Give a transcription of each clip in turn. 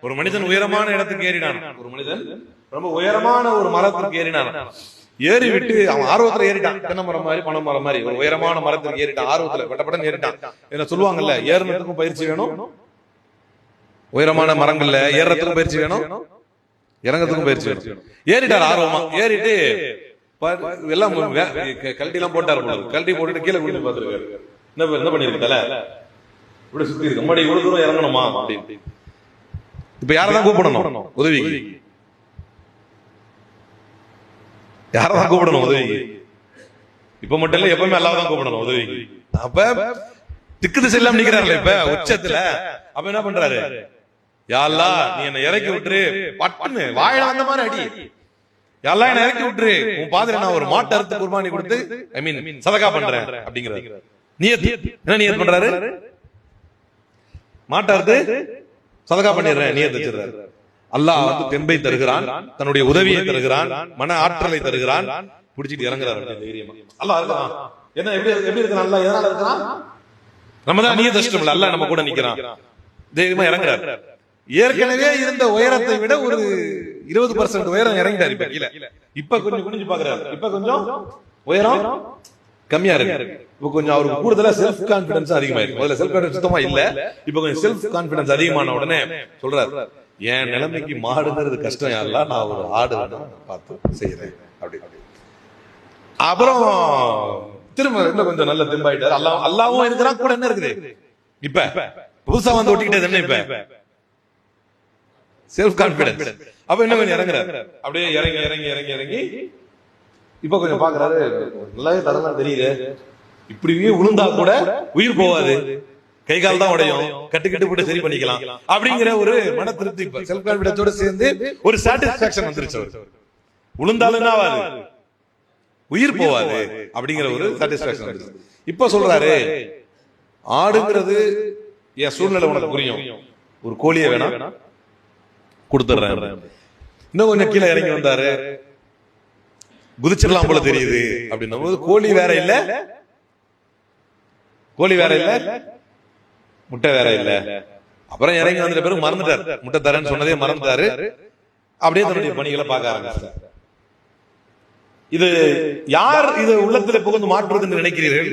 ஒரு மனிதன் உயரமான இடத்துக்கு ஏறினான்? ஒரு மனிதன் ரொம்ப உயரமான ஒரு மரத்திற்கு ஏறினான்? ஏறி விட்டு அவன் ஆர்வத்துல ஏறிட்டான். தென்னை மரம் மாதிரி பனை மரம் மாதிரி. ஒரு உயரமான மரத்துக்கு ஏறிட்டான். ஆர்வத்துல பட்டப்படன் ஏறிட்டான். என்ன சொல்லுவாங்கல்ல ஏறுனதுக்கும் பயிற்சி வேணும். உயரமான மரங்கள்ல ஏறுறதுக்கும் பயிற்சி வேணும். இறங்கறதுக்கும் பயிற்சி வேணும். ஏறிட்டார் ஆர்வமா. ஏறிட்டு எல்லாம் வே- க- கழட்டி எல்லாம் போட்டார். கழட்டி போட்டுட்டு கீழே விழுந்து பார்த்துருக்காரு. என்ன என்ன பண்ணிருக்கு தல இப்படி சுத்தி இருக்கு. நம்மடி இவ்வளவு தூரம் இறங்கணுமா? அப்படின்னு. இப்ப யாரதான் கூப்பிடணும்? உதவிக்கு. யாரதான் கூப்பிடணும்? உதவிக்கு. இப்ப மட்டும் இல்ல எப்பவுமே தான் கூப்பிடணும் உதவிக்கு. அப்ப திக்கு திசை இல்லாம நிக்கிறாருல இப்ப உச்சத்துல. அப்ப என்ன பண்றாரு? யாழ்லா நீ என்ன இறக்கி விட்டுரு. பட்டுன்னு வாயில வந்த மாதிரி அடி. யாழ்லா என்ன இறக்கி விட்டுரு. உன் பாதிர நான் ஒரு மாட்டு அறுத்து குர்பானி கொடுத்து ஐ மீன் சதகா பண்றேன் அப்படிங்கிறாரு நியத் என்ன நியத் பண்றாரு? மாட்டு அறுத்து சதகா பண்ணிடுறேன் நியத் வச்சிடுறாரு அல்லாஹ் வந்து தெம்பை தருகிறான் தன்னுடைய உதவியை தருகிறான் மன ஆற்றலை தருகிறான் புடிச்சிட்டு இறங்குறாரு. அல்லாஹ் இருக்கான் என்ன எப்படி எப்படி இருக்கிறான் அல்லாஹ் எதனால இருக்கிறான் நம்ம தான் நீ தஷ்டம் இல்ல அல்லாஹ் நம்ம கூட நிக்கிறான். தைரியமா இறங்குறாரு. ஏற்கனவே இருந்த உயரத்தை விட ஒரு இருபது பர்சன்ட் உயரம் இறங்கிட்டாரு இப்ப இப்ப கொஞ்சம் குனிஞ்சு பாக்குறாரு. இப்ப கொஞ்சம் உயரம் கம்மியா இருக்கு. இப்ப கொஞ்சம் அவருக்கு கூடுதலா செல்ஃப் கான்பிடன்ஸ் அதிகமாயிருக்கு. முதல்ல செல்ஃப் கான்பிடன்ஸ் சுத்தமா இல்ல. இப்ப கொஞ்சம் செல்ஃப் கான்பிடன்ஸ் அதிகமான உடனே சொல்றாரு. என் நிலைமைக்கு மாடுங்கிறது கஷ்டம். யாரெல்லாம் நான் ஒரு ஆடு பார்த்து செய்யறேன் அப்படி அப்புறம் திரும்ப இன்னும் கொஞ்சம் நல்ல திம்பாயிட்டாரு. அல்லாஹ் அல்லாவும் இருக்கிறான் கூட என்ன இருக்குது? இப்ப புதுசா வந்து ஒட்டிக்கிட்டது என்ன இப்ப? செல்ஃப் கான்பிடன்ஸ் அப்ப என்ன கொஞ்சம் இறங்குறாரு? அப்படியே இறங்கி இறங்கி இறங்கி இறங்கி இப்ப கொஞ்சம் பாக்குறாரு. நல்லாவே தரலாம் தெரியுது. இப்படியே விழுந்தா கூட உயிர் போவாது. கை கால் தான் உடையும். கட்டுக்கிட்டு போட்டு சரி பண்ணிக்கலாம். அப்படிங்கிற ஒரு மன திருப்தி செல்ஃப் கான்பிடன்ஸோட சேர்ந்து ஒரு சாட்டிஸ்பாக்சன் வந்துருச்சு அவருக்கு. விழுந்தாலும் என்ன ஆகாது உயிர் போவாது அப்படிங்கிற ஒரு சாட்டிஸ்பாக்சன் வந்துருச்சு. இப்ப சொல்றாரு ஆடுங்கிறது என் சூழ்நிலை உனக்கு புரியும். ஒரு கோழியை வேணா கொடுத்துட்றேன். இன்னும் கொஞ்சம் கீழே இறங்கி வந்தாரு. குதிச்சிடலாம் போல தெரியுது அப்படின்னும் போது கோழி வேற இல்ல. கோழி வேற இல்ல. முட்டை வேற இல்ல. அப்புறம் இறங்கி வந்துட்ட பிறகு மறந்துட்டாரு. முட்டை தரேன்னு சொன்னதே மறந்துட்டாரு. அப்படியே தன்னுடைய பணிகளை பார்க்க ஆரம்பிச்சார். இது யார் இது உள்ளத்துல புகுந்து மாற்றுவதுன்னு நினைக்கிறீர்கள்?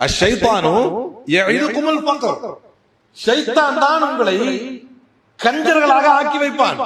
அஷைத்தானு யஇதுகுமுல் ஃபக்ர் ஷைத்தான் தான் உங்களை கஞ்சர்களாக ஆக்கி வைப்பான்.